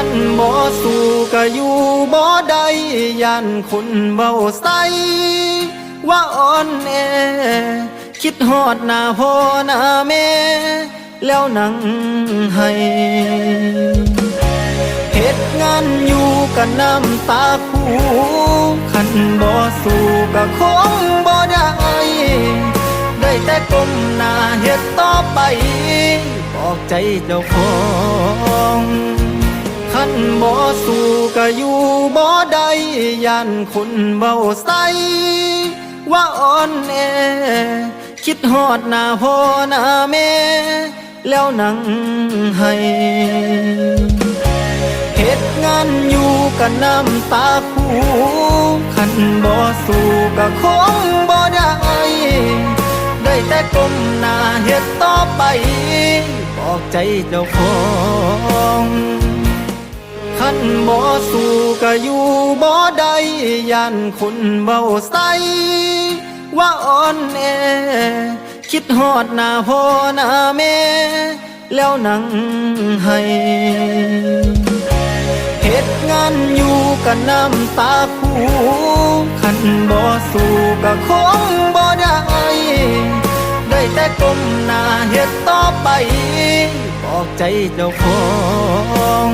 ขันบ่สู้ก็อยู่บ่ได้ยันคนเบาใสว่าอ่อนแอ คิดฮอดหน้าพ่อหน้าแม่ แล้วนั่งให้เหตุงานอยู่กับน้ำตาคูขันบ่สู้ก็คงบ่ได้ ได้แต่ก้มหน้าเฮ็ดต่อไป บอกใจเจ้าของ ขันบ่สู้ก็อยู่บ่ได้ยันคนเบาใสว่าอ่อนแอ คิดฮอดหน้าพ่อหน้าแม่ แล้วนั่งให้เหตุงานอยู่กับน้ำตาคูขันบ่สู้ก็คงบ่ได้ ได้แต่ก้มหน้าเฮ็ดต่อไป บอกใจเจ้าของ ขันบ่สู้ก็อยู่บ่ได้ยันคนเบาใสว่าอ่อนแอ คิดฮอดหน้าพ่อหน้าแม่ แล้วนั่งให้เหตุงานอยู่กับน้ำตาคูขันบ่สู้ก็คงบ่ได้ได้แต่ก้มหน้าเฮ็ดต่อไป บอกใจเจ้าของ